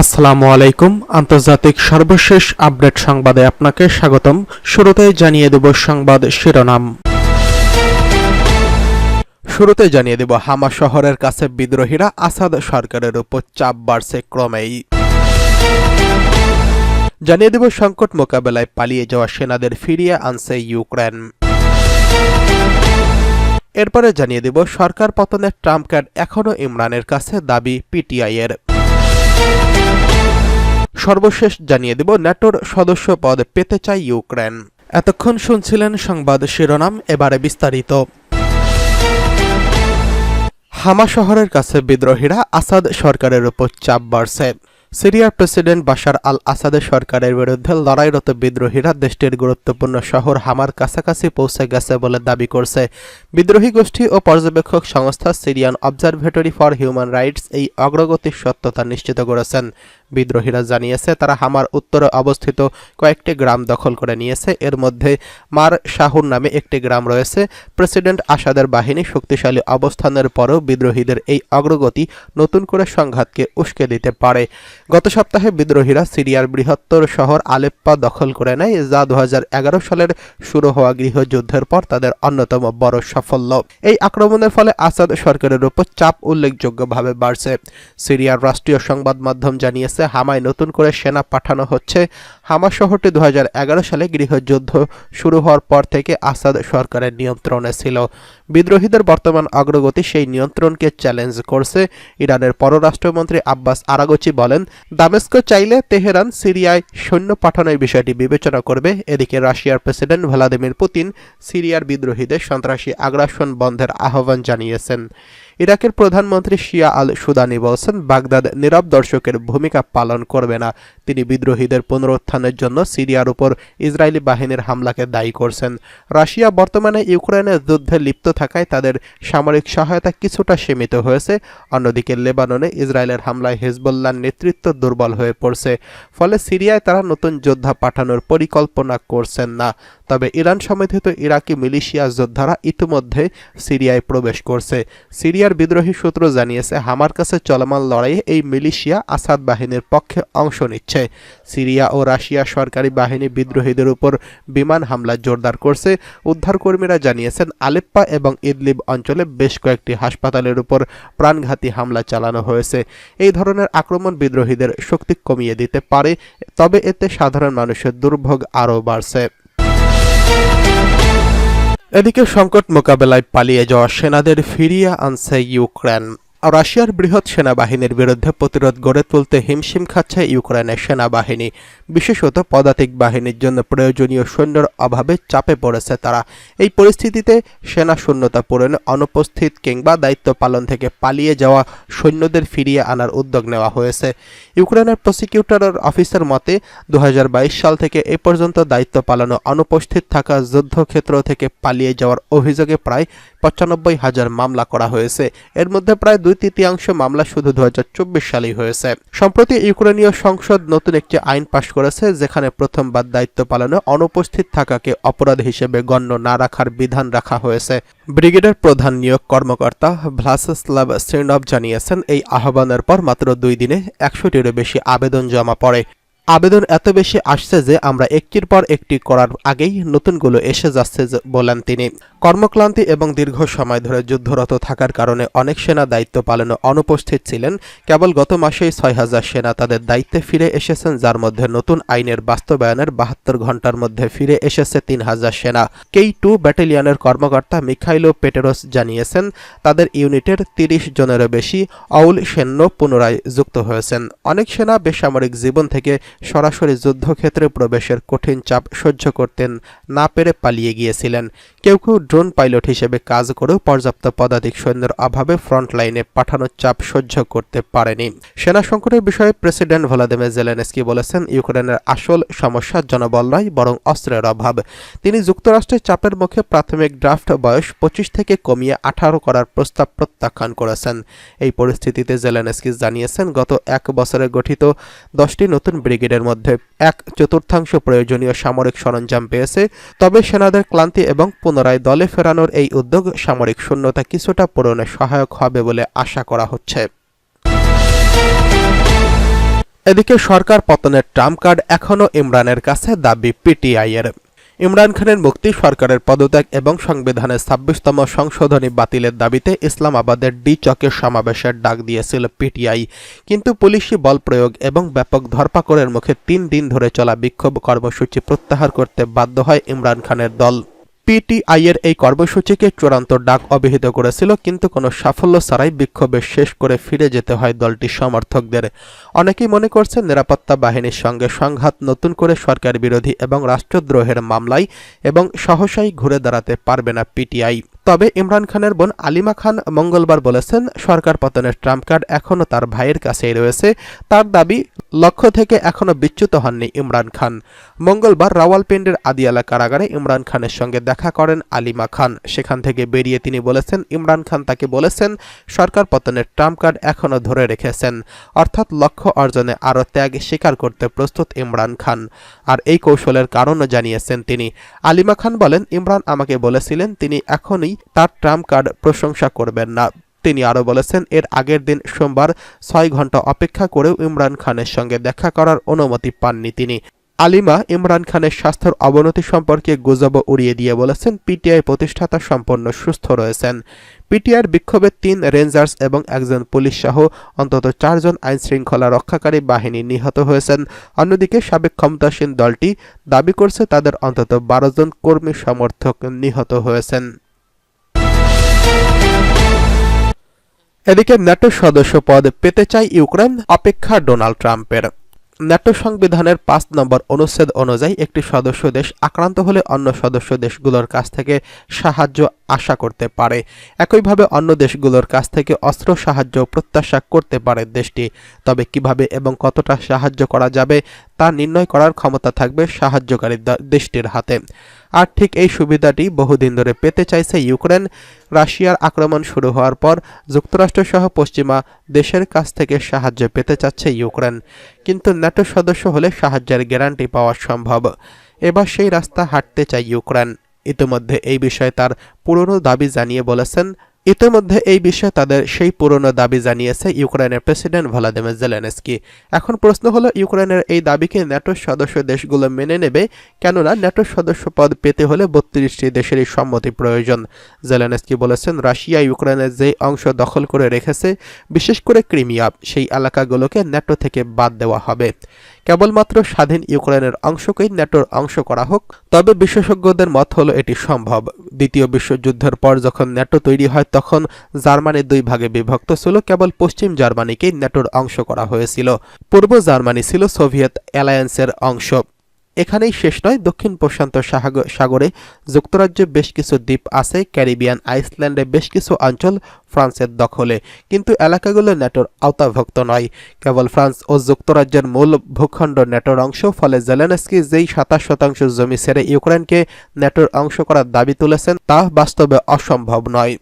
আসসালামু আলাইকুম। আন্তর্জাতিক সর্বশেষ আপডেট সংবাদে আপনাকে স্বাগতম। শুরুতে জানিয়ে দেব সংবাদ শিরোনাম। শুরুতে জানিয়ে দেব, হামা শহরের কাছে বিদ্রোহীরা আসাদ সরকারের উপর চাপ বাড়ছে ক্রমেই। জানিয়ে দেব, সংকট মোকাবেলায় পালিয়ে যাওয়া সেনাদের ফিরিয়ে আনছে ইউক্রেন। এরপরে জানিয়ে দেব সরকার পতনের ট্রাম্প কার্ড এখনও ইমরানের কাছে দাবি পিটিআই এর সর্বশেষ জানিয়ে দেব ন্যাটোর সদস্য পদ পেতে চায় ইউক্রেন। এতক্ষণ শুনছিলেন সংবাদ শিরোনাম, এবারে বিস্তারিত। হামা শহরের কাছে বিদ্রোহীরা আসাদ সরকারের উপর চাপ বাড়ছে। সিরিয়ার প্রেসিডেন্ট বাশার আল আসাদের সরকারের বিরুদ্ধে লড়াইরত বিদ্রোহীরা দেশটির গুরুত্বপূর্ণ শহর হামার কাছাকাছি পৌঁছে গেছে বলে দাবি করছে। বিদ্রোহী গোষ্ঠী ও পর্যবেক্ষক সংস্থা Syrian Observatory for Human Rights এই অগ্রগতির সত্যতা নিশ্চিত করেছেন। বিদ্রোহীরা জানিয়েছে, তারা হামার উত্তরে অবস্থিত কয়েকটি গ্রাম দখল করে নিয়েছে। এর মধ্যে মার শাহুর নামে একটি গ্রাম রয়েছে। প্রেসিডেন্ট আসাদের বাহিনী শক্তিশালী অবস্থানের পরেও বিদ্রোহীদের এই অগ্রগতি নতুন করে সংঘাতকে উস্কে দিতে পারে। গত সপ্তাহে বিদ্রোহীরা সিরিয়ার বৃহত্তর শহর আলেপ্পা দখল করে নেয়, যা দু হাজার এগারো সালের শুরু হওয়া গৃহযুদ্ধের পর তাদের অন্যতম বড় সাফল্য। এই আক্রমণের ফলে আসাদ সরকারের উপর চাপ উল্লেখযোগ্যভাবে বাড়ছে। সিরিয়ার রাষ্ট্রীয় সংবাদ মাধ্যম জানিয়েছে হামায় নতুন করে সেনা পাঠানো হচ্ছে। হামা শহরটি দু সালে গৃহযুদ্ধ শুরু হওয়ার পর থেকে আসাদ সরকারের নিয়ন্ত্রণে ছিল। বিদ্রোহীদের বর্তমান অগ্রগতি সেই নিয়ন্ত্রণকে চ্যালেঞ্জ করছে। ইরানের পররাষ্ট্রমন্ত্রী আব্বাস আরাগচি বলেন, দামেস্কো চাইলে তেহরান, সিরিয়ায় সৈন্য পাঠানোর বিষয়টি বিবেচনা করবে। এদিকে রাশিয়ার প্রেসিডেন্ট ভ্লাদিমির পুতিন সিরিয়ার বিদ্রোহীদের সন্ত্রাসী আগ্রাসন বন্ধের আহ্বান জানিয়েছেন। ইরাকের প্রধানমন্ত্রী শিয়া আল সুদানি বলছেন, বাগদাদ নীরব দর্শকের ভূমিকা পালন করবে না। তিনি বিদ্রোহীদের পুনরুত্থানের জন্য সিরিয়ার উপর ইসরায়েলি বাহিনীর হামলাকে দায়ী করছেন। রাশিয়া বর্তমানে ইউক্রেনের যুদ্ধে লিপ্ত থাকায় তাদের সামরিক সহায়তা কিছুটা সীমিত হয়েছে। অন্যদিকে লেবাননে ইসরায়েলের হামলায় হিজবুল্লাহর নেতৃত্ব দুর্বল হয়ে পড়ছে। ফলে সিরিয়ায় তারা নতুন যোদ্ধা পাঠানোর পরিকল্পনা করছেন না। তবে ইরান সমর্থিত ইরাকি মিলিশিয়া যোদ্ধারা ইতিমধ্যে সিরিয়ায় প্রবেশ করছে। সিরিয়ার বিদ্রোহী সূত্র জানিয়েছে, হামার কাছে চলমান লড়াইয়ে এই মিলিশিয়া আসাদ বাহিনীর পক্ষে অংশ নিচ্ছে। সিরিয়া ও রাশিয়া সরকারি বাহিনী বিদ্রোহীদের উপর বিমান হামলা জোরদার করছে। উদ্ধারকর্মীরা জানিয়েছেন, আলেপ্পা এবং ইদলিব অঞ্চলে বেশ কয়েকটি হাসপাতালের উপর প্রাণঘাতী হামলা চালানো হয়েছে। এই ধরনের আক্রমণ বিদ্রোহীদের শক্তি কমিয়ে দিতে পারে, তবে এতে সাধারণ মানুষের দুর্ভোগ আরও বাড়ছে। এদিকে সংকট মোকাবেলায় পালিয়ে যাওয়া সেনাদের ফিরিয়ে আনছে ইউক্রেন। রাশিয়ার বৃহৎ সেনাবাহিনীর বিরুদ্ধে প্রতিরোধ গড়ে তুলতে হিমশিম খাচ্ছে ইউক্রেনের সেনাবাহিনী। বিশেষত পদাতিক বাহিনীর জন্য প্রয়োজনীয় সৈন্যর অভাবে চাপে পড়েছে তারা। এই পরিস্থিতিতে সেনা শূন্যতা পূরণে, অনুপস্থিত কিংবা দায়িত্ব পালন থেকে পালিয়ে যাওয়া সৈন্যদের ফিরিয়ে আনার উদ্যোগ নেওয়া হয়েছে। ইউক্রেনের প্রসিকিউটরের অফিসের মতে দু হাজার বাইশ সাল থেকে এ পর্যন্ত দায়িত্ব পালনে অনুপস্থিত থাকা যুদ্ধক্ষেত্র থেকে পালিয়ে যাওয়ার অভিযোগে প্রায় পঁচানব্বই হাজার মামলা করা হয়েছে। এর মধ্যে প্রায় দুই তৃতীয়াংশ মামলা শুধু দু সালেই হয়েছে। সম্প্রতি ইউক্রেনীয় সংসদ নতুন একটি আইন পাশ করেছে, যেখানে প্রথমবার দায়িত্ব পালনে অনুপস্থিত থাকাকে অপরাধ হিসেবে গণ্য না রাখার বিধান রাখা হয়েছে। ব্রিগেডের প্রধান নিয়োগ কর্মকর্তা ভ্লাসস্লাভ শ্রীনভ জানিয়েছেন, এই আহ্বানের পর মাত্র দুই দিনে একশোটিরও বেশি আবেদন জমা পড়ে। আবেদন এত বেশি আসছে যে আমরা একটির পর একটি করার আগেই নতুনগুলো এসে যাচ্ছে বলেন তিনি। কর্মক্লান্তি এবং দীর্ঘ সময় ধরে যুদ্ধরত থাকার কারণে অনেক সেনা দায়িত্ব পালনে অনুপস্থিত ছিলেন। কেবল গত মাসেই ছয় হাজার সেনা তাদের দায়িত্বে ফিরে এসেছেন, যার মধ্যে নতুন আইনের বাস্তবায়নের বাহাত্তর ঘণ্টার মধ্যে ফিরে এসেছে তিন হাজার সেনা। কেই টু ব্যাটালিয়নের কর্মকর্তা মিখাইলো পেটেরোস জানিয়েছেন, তাদের ইউনিটের তিরিশ জনেরও বেশি অউল সৈন্য পুনরায় যুক্ত হয়েছেন। অনেক সেনা বেসামরিক জীবন থেকে সরাসরি যুদ্ধক্ষেত্রে প্রবেশের কঠিন চাপ সহ্য করতেন না পেরে পালিয়ে গিয়েছিলেন। কেউ কেউ ড্রোন পাইলট হিসেবে কাজ করেও পর্যাপ্ত পদাতিক সৈন্যের অভাবে ফ্রন্ট লাইনে পাঠানোর চাপ সহ্য করতে পারেনি। সেনা সংকটের বিষয়ে প্রেসিডেন্ট ভলাদিমির জেলেনস্কি বলেছেন, ইউক্রেনের আসল সমস্যা জনবল নয়, বরং অস্ত্রের অভাব। তিনি যুক্তরাষ্ট্রের চাপের মুখে প্রাথমিক ড্রাফট বয়স পঁচিশ থেকে কমিয়ে আঠারো করার প্রস্তাব প্রত্যাখ্যান করেছেন। এই পরিস্থিতিতে জেলেনস্কি জানিয়েছেন, গত এক বছরে গঠিত দশটি নতুন ব্রিগেডের মধ্যে এক চতুর্থাংশ প্রয়োজনীয় সামরিক সরঞ্জাম পেয়েছে, তবে সেনাদের ক্লান্তি এবং পুনরায় দলে ফেরানোর এই উদ্যোগ সামরিক শূন্যতা কিছুটা পূরণে সহায়ক হবে বলে আশা করা হচ্ছে। এদিকে সরকার পতনের ট্রাম্প কার্ড এখনও ইমরানের কাছে দাবি, পিটিআইয়ের। ইমরান খানের মুক্তি, সরকারের পদত্যাগ এবং সংবিধানের ছাব্বিশতম সংশোধনী বাতিলের দাবিতে ইসলামাবাদের ডি চকের সমাবেশের ডাক দিয়েছিল পিটিআই। কিন্তু পুলিশি বল প্রয়োগ এবং ব্যাপক ধরপাকড়ের মুখে তিন দিন ধরে চলা বিক্ষোভ কর্মসূচি প্রত্যাহার করতে বাধ্য হয় ইমরান খানের দল। পিটিআইয়ের এই কর্মসূচিকে চূড়ান্ত ডাক অভিহিত করেছিল, কিন্তু কোনো সাফল্য ছাড়াই বিক্ষোভে শেষ করে ফিরে যেতে হয় দলটির সমর্থকদের। অনেকেই মনে করছেন নিরাপত্তা বাহিনীর সঙ্গে সংঘাত নতুন করে সরকার বিরোধী এবং রাষ্ট্রদ্রোহের মামলায় এবং সহসাই ঘুরে দাঁড়াতে পারবে না পিটিআই। তবে ইমরান খানের বোন আলিমা খান মঙ্গলবার বলেছেন, সরকার পতনের ট্রাম্প কার্ড এখনও তার ভাইয়ের কাছেই রয়েছে। তার দাবি, লক্ষ্য থেকে এখনও বিচ্যুত হননি ইমরান খান। মঙ্গলবার রাওয়ালপিন্ডের আদিয়ালা কারাগারে ইমরান খানের সঙ্গে দেখা করেন আলিমা খান। সেখান থেকে বেরিয়ে তিনি বলেছেন, ইমরান খান তাকে বলেছেন, সরকার পতনের ট্রাম্প কার্ড এখনও ধরে রেখেছেন। অর্থাৎ লক্ষ্য অর্জনে আরও ত্যাগ স্বীকার করতে প্রস্তুত ইমরান খান। আর এই কৌশলের কারণও জানিয়েছেন তিনি। আলিমা খান বলেন, ইমরান আমাকে বলেছিলেন, তিনি এখনই তার ট্রাম্প কার্ড প্রশংসা করবেন না। তিনি আরও বলেছেন, এর আগের দিন সোমবার ছয় ঘণ্টা অপেক্ষা করেও ইমরান খানের সঙ্গে দেখা করার অনুমতি পাননি তিনি। আলিমা ইমরান খানের স্বাস্থ্যের অবনতি সম্পর্কে গুজব উড়িয়ে দিয়ে বলেছেন, পিটিআই প্রতিষ্ঠাতা সম্পন্ন সুস্থ রয়েছেন। পিটিআইয়ের বিক্ষোভে তিন রেঞ্জার্স এবং একজন পুলিশ সহ অন্তত চারজন আইনশৃঙ্খলা রক্ষাকারী বাহিনী নিহত হয়েছেন। অন্যদিকে সাবেক ক্ষমতাসীন দলটি দাবি করছে, তাদের অন্তত বারো জন কর্মী সমর্থক নিহত হয়েছেন। এদিকে ন্যাটো সদস্য পদ পেতে চায় ইউক্রেন, অপেক্ষা ডোনাল্ড ট্রাম্পের। ন্যাটো সংবিধানের পাঁচ নম্বর অনুচ্ছেদ অনুযায়ী একটি সদস্য দেশ আক্রান্ত হলে অন্য সদস্য দেশগুলোর কাছ থেকে সাহায্য আশা করতে পারে। একইভাবে অন্য দেশগুলোর কাছ থেকে অস্ত্র সাহায্য প্রত্যাশা করতে পারে দেশটি। তবে কীভাবে এবং কতটা সাহায্য করা যাবে তা নির্ণয় করার ক্ষমতা থাকবে সাহায্যকারী দেশটির হাতে। আর ঠিক এই সুবিধাটি বহুদিন ধরে পেতে চাইছে ইউক্রেন। রাশিয়ার আক্রমণ শুরু হওয়ার পর যুক্তরাষ্ট্রসহ পশ্চিমা দেশের কাছ থেকে সাহায্য পেতে চাচ্ছে ইউক্রেন। কিন্তু ন্যাটো সদস্য হলে সাহায্যের গ্যারান্টি পাওয়া সম্ভব। এবার সেই রাস্তা হাঁটতে চায় ইউক্রেন। ইতিমধ্যে এই বিষয়ে তার পুরনো দাবি জানিয়ে বলেছেন ইতিমধ্যে এই বিষয়ে তাদের সেই পুরনো দাবি জানিয়েছে ইউক্রেনের প্রেসিডেন্ট ভলাদিমির জেলেনস্কি। এখন প্রশ্ন হলো, ইউক্রেনের এই দাবিকে ন্যাটোর সদস্য দেশগুলো মেনে নেবে কেননা ন্যাটোর সদস্য পদ পেতে হলে বত্রিশটি দেশেরই সম্মতি প্রয়োজন। জেলেনস্কি বলেছেন, রাশিয়া ইউক্রেনের যে অংশ দখল করে রেখেছে, বিশেষ করে ক্রিমিয়া, সেই এলাকাগুলোকে ন্যাটো থেকে বাদ দেওয়া হবে। কেবলমাত্র স্বাধীন ইউক্রেনের অংশকেই ন্যাটোর অংশ করা হোক, তবে বিশেষজ্ঞদের মত হলো এটি সম্ভব। দ্বিতীয় বিশ্বযুদ্ধের পর যখন ন্যাটো তৈরি হয় তখন জার্মানি দুই ভাগে বিভক্ত ছিল। কেবল পশ্চিম জার্মানিকেই ন্যাটোর অংশ করা হয়েছিল। পূর্ব জার্মানি ছিল সোভিয়েত অ্যালায়েন্সের অংশ। এখানেই শেষ নয়, দক্ষিণ প্রশান্ত সাগরে যুক্তরাজ্যে বেশ কিছু দ্বীপ আছে, ক্যারিবিয়ান আইসল্যান্ডে বেশ কিছু অঞ্চল ফ্রান্সের দখলে। কিন্তু এলাকাগুলো ন্যাটোর আওতাভুক্ত নয়। কেবল ফ্রান্স ও যুক্তরাজ্যের মূল ভূখণ্ড ন্যাটোর অংশ, ফলে জেলেনস্কি যেই সাতাশ শতাংশ জমি ছেড়ে ইউক্রেনকে ন্যাটোর অংশ করার দাবি তুলেছেন, তা বাস্তবে অসম্ভব নয়।